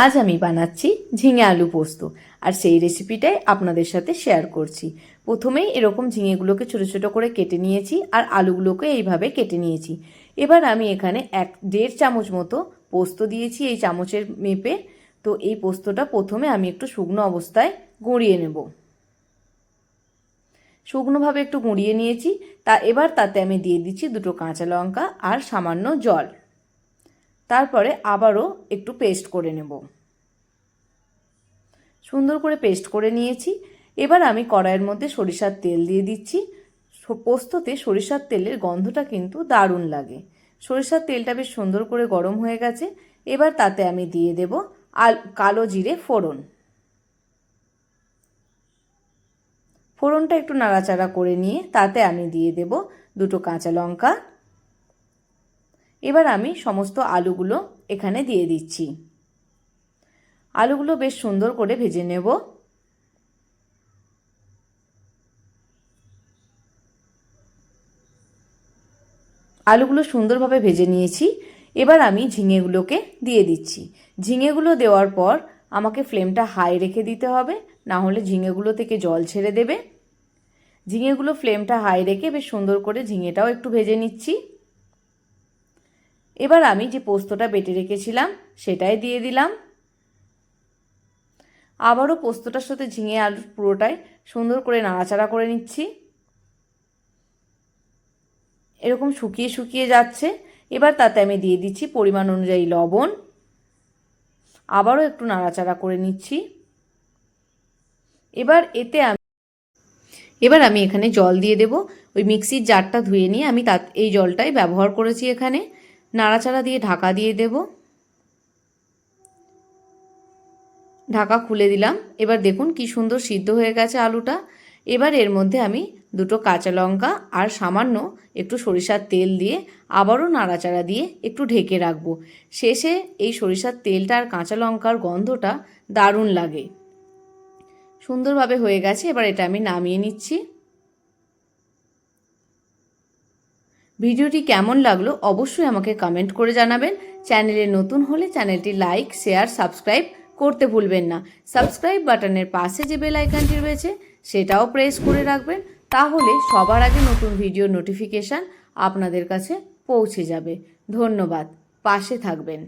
আজ আমি বানাচ্ছি ঝিঙে আলু পোস্ত, আর সেই রেসিপিটাই আপনাদের সাথে শেয়ার করছি। প্রথমেই এরকম ঝিঙেগুলোকে ছোটো ছোটো করে কেটে নিয়েছি, আর আলুগুলোকে এইভাবে কেটে নিয়েছি। এবার আমি এখানে এক দেড় চামচ মতো পোস্ত দিয়েছি এই চামচের মেপে। তো এই পোস্তটা প্রথমে আমি একটু শুকনো অবস্থায় গুঁড়িয়ে নেব। শুকনোভাবে একটু গুঁড়িয়ে নিয়েছি, তা এবার তাতে আমি দিয়ে দিচ্ছি দুটো কাঁচা লঙ্কা আর সামান্য জল। তারপরে আবারও একটু পেস্ট করে নেব। সুন্দর করে পেস্ট করে নিয়েছি। এবার আমি কড়াইয়ের মধ্যে সরিষার তেল দিয়ে দিচ্ছি। পোস্ততে সরিষার তেলের গন্ধটা কিন্তু দারুণ লাগে। সরিষার তেলটা বেশ সুন্দর করে গরম হয়ে গেছে। এবার তাতে আমি দিয়ে দেব আল, কালো জিরে ফোড়ন। ফোড়নটা একটু নাড়াচাড়া করে নিয়ে তাতে আমি দিয়ে দেব দুটো কাঁচা লঙ্কা এবার আমি সমস্ত আলুগুলো এখানে দিয়ে দিচ্ছি। আলুগুলো বেশ সুন্দর করে ভেজে নেব। আলুগুলো সুন্দরভাবে ভেজে নিয়েছি। এবার আমি ঝিঙেগুলোকে দিয়ে দিচ্ছি। ঝিঙেগুলো দেওয়ার পর আমাকে ফ্লেমটা হাই রেখে দিতে হবে, না হলে ঝিঙেগুলো থেকে জল ছেড়ে দেবে। ঝিঙেগুলো ফ্লেমটা হাই রেখে বেশ সুন্দর করে ঝিঙেটাও একটু ভেজে নিচ্ছি। এবার আমি যে পোস্তটা বেটে রেখেছিলাম, সেটাই দিয়ে দিলাম। আবারও পোস্তটার সাথে ঝিঙে আলু পুরোটাই সুন্দর করে নাড়াচাড়া করে নিচ্ছি। এরকম শুকিয়ে শুকিয়ে যাচ্ছে। এবার তাতে আমি দিয়ে দিচ্ছি পরিমাণ অনুযায়ী লবণ। আবারও একটু নাড়াচাড়া করে নিচ্ছি। এবার এতে আমি এবার আমি এখানে জল দিয়ে দেব। ওই মিক্সির জারটা ধুয়ে নিয়ে আমি তা এই জলটাই ব্যবহার করেছি এখানে। নাড়াচাড়া দিয়ে ঢাকা দিয়ে দেব। ঢাকা খুলে দিলাম। এবার দেখুন কি সুন্দর সিদ্ধ হয়ে গেছে আলুটা। এবার এর মধ্যে আমি দুটো কাঁচা লঙ্কা আর সামান্য একটু সরিষার তেল দিয়ে আবারও নাড়াচাড়া দিয়ে একটু ঢেকে রাখব। শেষে এই সরিষার তেলটা আর কাঁচা লঙ্কার গন্ধটা দারুণ লাগে। সুন্দরভাবে হয়ে গেছে। এবার এটা আমি নামিয়ে নিচ্ছি। ভিডিওটি কেমন লাগল অবশ্যই আমাকে কমেন্ট করে জানাবেন। চ্যানেলে নতুন হলে চ্যানেলটি লাইক শেয়ার সাবস্ক্রাইব করতে ভুলবেন না। সাবস্ক্রাইব বাটনের পাশে যে বেল আইকনটি রয়েছে, সেটাও প্রেস করে রাখবেন। তাহলে সবার আগে নতুন ভিডিও নোটিফিকেশান আপনাদের কাছে পৌঁছে যাবে। ধন্যবাদ। পাশে থাকবেন।